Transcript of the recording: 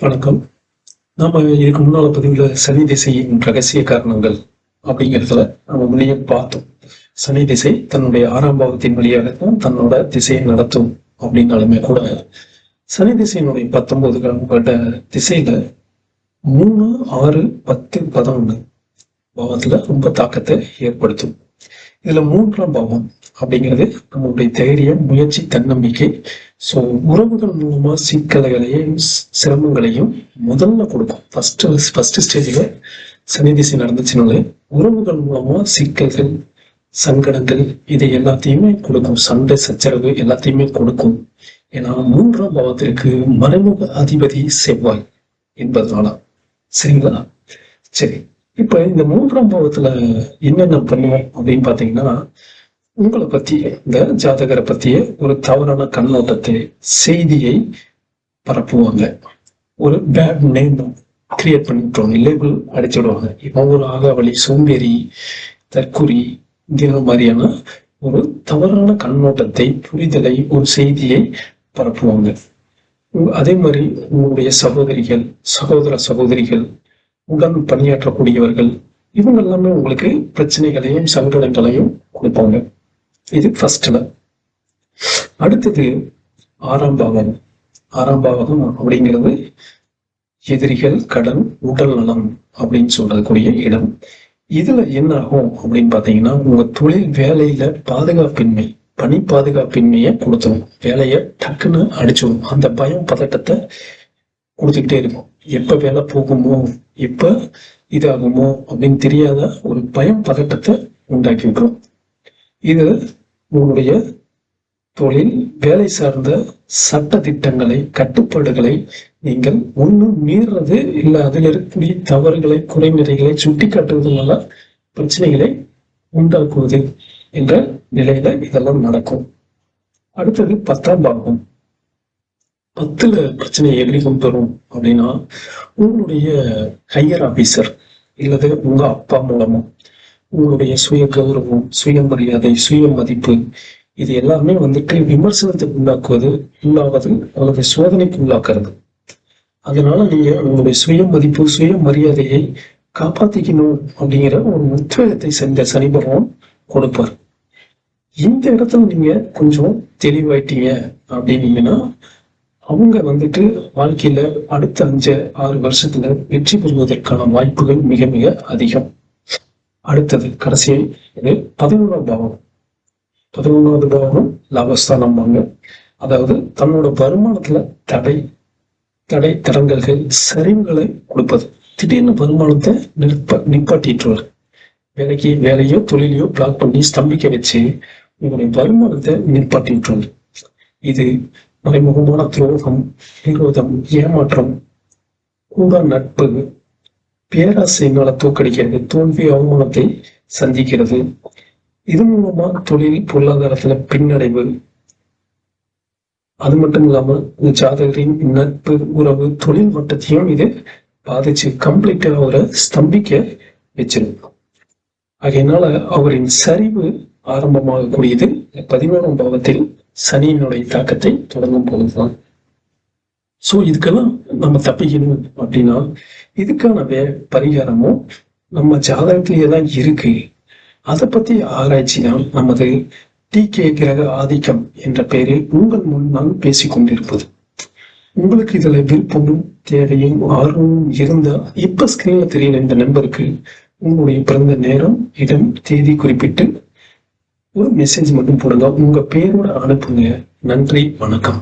வணக்கம். நாம இதுக்கு முன்னால பதிவுல சனி திசையின் ரகசிய காரணங்கள் அப்படிங்கிறதுல நம்ம முன்னே பார்த்தோம். சனி திசை தன்னுடைய ஆறாம் பாவத்தின் வழியாகத்தான் தன்னோட திசையை நடத்தும் அப்படின்னாலுமே கூட சனி திசையினுடைய பத்தொன்பது கிழமைப்பட்ட திசையில மூணு ஆறு பத்து பதினொன்று பாவத்துல ரொம்ப தாக்கத்தை ஏற்படுத்தும். இதுல மூன்றாம் பாவம் அப்படிங்கிறது நம்மளுடைய தைரியம் முயற்சி தன்னம்பிக்கை. ஸோ உறவுகள் மூலமா சிக்கல்களையும் சிரமங்களையும் முதல்ல கொடுக்கும். ஃபர்ஸ்ட் ஃபர்ஸ்ட் ஸ்டேஜில் சனி திசை நடந்துச்சுனாலே உறவுகள் மூலமா சிக்கல்கள் சங்கடங்கள் இதை எல்லாத்தையுமே கொடுக்கும். சண்டை சச்சரவு எல்லாத்தையுமே கொடுக்கும். ஏன்னா மூன்றாம் பாவத்திற்கு மறைமுக அதிபதி செவ்வாய் என்பதுனால. சரிங்களா? சரி. இப்ப இந்த மூன்றாம் பாவத்துல என்னென்ன பண்ணுவோம் அப்படின்னு பாத்தீங்கன்னா உங்களை பத்தி இந்த ஜாதகரை பத்திய ஒரு தவறான கண்ணோட்டத்தை செய்தியை பரப்புவாங்க. ஒரு பேட் நேம் கிரியேட் பண்ணிட்டோம். லேபிள் அடிச்சுடுவாங்க. இவன் ஒரு ஆகாவளி சோம்பேறி தற்குறி இந்த மாதிரியான ஒரு தவறான கண்ணோட்டத்தை புரிதலை ஒரு செய்தியை பரப்புவாங்க. அதே மாதிரி உங்களுடைய சகோதரிகள் சகோதர சகோதரிகள் உடன் பணியாற்றக்கூடியவர்கள் இவங்க எல்லாமே உங்களுக்கு பிரச்சனைகளையும் சங்கடங்களையும் கொடுப்பாங்க. இது ஃபர்ஸ்ட்ல அடுத்தது ஆறாம் பாகம். ஆறாம் பாகம் அப்படிங்கிறது எதிரிகள் கடன் உடல் நலம் அப்படின்னு சொல்றதுக்குரிய இடம். இதுல என்ன ஆகும் அப்படின்னு பாத்தீங்கன்னா உங்க தொழில் வேலையில பாதுகாப்பின்மை பணி பாதுகாப்பின்மையை கொடுத்துரும். வேலையை டக்குன்னு அடிச்சிடும் அந்த பயம் பதட்டத்தை கொடுத்துக்கிட்டே இருக்கும். எப்ப வேலை போகுமோ எப்ப இதாகுமோ அப்படின்னு தெரியாத ஒரு பயம் பதட்டத்தை உண்டாக்கி விட்டுரும். இது உங்களுடைய தொழில் வேலை சார்ந்த சட்ட திட்டங்களை கட்டுப்பாடுகளை நீங்கள் ஒன்றும் மீறது இல்லை. அதில் இருக்கக்கூடிய தவறுகளை குறைநிறைகளை சுட்டி காட்டுவதனால பிரச்சனைகளை உண்டாக்குவது என்ற நிலையில இதெல்லாம் நடக்கும். அடுத்தது பத்தாம் பாகம். பத்துல பிரச்சனையை எப்படி கொண்டு வரும் அப்படின்னா உங்களுடைய ஹையர் ஆபீசர் இல்லது உங்க அப்பா மூலமும் உங்களுடைய சுய கௌரவம் சுயமரியாதை சுய மதிப்பு இது எல்லாமே வந்துட்டு விமர்சனத்துக்கு உள்ளாக்குவது உள்ளாவது அல்லது சோதனைக்கு உள்ளாக்குறது. அதனால நீங்க உங்களுடைய சுய மதிப்பு சுய மரியாதையை காப்பாத்திக்கணும் அப்படிங்கிற ஒரு உத்வேகத்தை செஞ்ச சனி பகவான் கொடுப்பார். இந்த இடத்துல நீங்க கொஞ்சம் தெளிவாயிட்டீங்க அப்படின்னீங்கன்னா அவங்க வந்துட்டு வாழ்க்கையில அடுத்த அஞ்சு ஆறு வருஷத்துல வெற்றி பெறுவதற்கான வாய்ப்புகள் மிக மிக அதிகம். அடுத்தது கடைசி இது பதினொன்றாம் பாவம். பதினொன்றாவது பாவம் லாபஸ்தானம்பாங்க அதாவது தன்னோட வருமானத்துல தடை தடை தடங்கல்கள் சரிவுகளை கொடுப்பது. திடீர்னு வருமானத்தை நிற்ப நிப்பாட்டிட்டு வேலைக்கு வேலையோ தொழிலையோ பிளாக் பண்ணி ஸ்தம்பிக்க வச்சு உங்களுடைய வருமானத்தை நிப்பாட்டி இது மறைமுகமான துரோகம் விரோதம் ஏமாற்றம் கூட நட்பு பேராசையினால தோக்கடிக்கிறது தோல்வி அவமானத்தை சந்திக்கிறது. இது மூலமா தொழில் பொருளாதாரத்துல பின்னடைவு. அது மட்டும் இல்லாம இந்த ஜாதகரின் நட்பு உறவு தொழில் மட்டத்தையும் இது பாதிச்சு கம்ப்ளீட்டா அவரை ஸ்தம்பிக்க வச்சிருக்கும் ஆகையினால அவரின் சரிவு ஆரம்பமாகக்கூடியது பதினோராம் பாவத்தில் சனியினுடைய தாக்கத்தை தொடங்கும் போதுதான். சோ இதுக்கெல்லாம் நம்ம தப்பிக்கணும் அப்படின்னா இதுக்கான வே பரிகாரமும் நம்ம ஜாதகத்திலேயே தான் இருக்கு. அதை பத்தி ஆராய்ச்சி தான் நமது டி கே கிரக ஆதிக்கம் என்ற பெயரில் உங்கள் முன் நான் பேசிக் கொண்டிருப்பது. உங்களுக்கு இதுல விருப்பமும் தேவையும் ஆர்வமும் இருந்தால் இப்ப ஸ்கிரீன்ல தெரியல இந்த நம்பருக்கு உங்களுடைய பிறந்த நேரம் இடம் தேதி குறிப்பிட்டு ஒரு மெசேஜ் மட்டும் போடுங்க. உங்க பேரோட அனுப்புங்க. நன்றி வணக்கம்.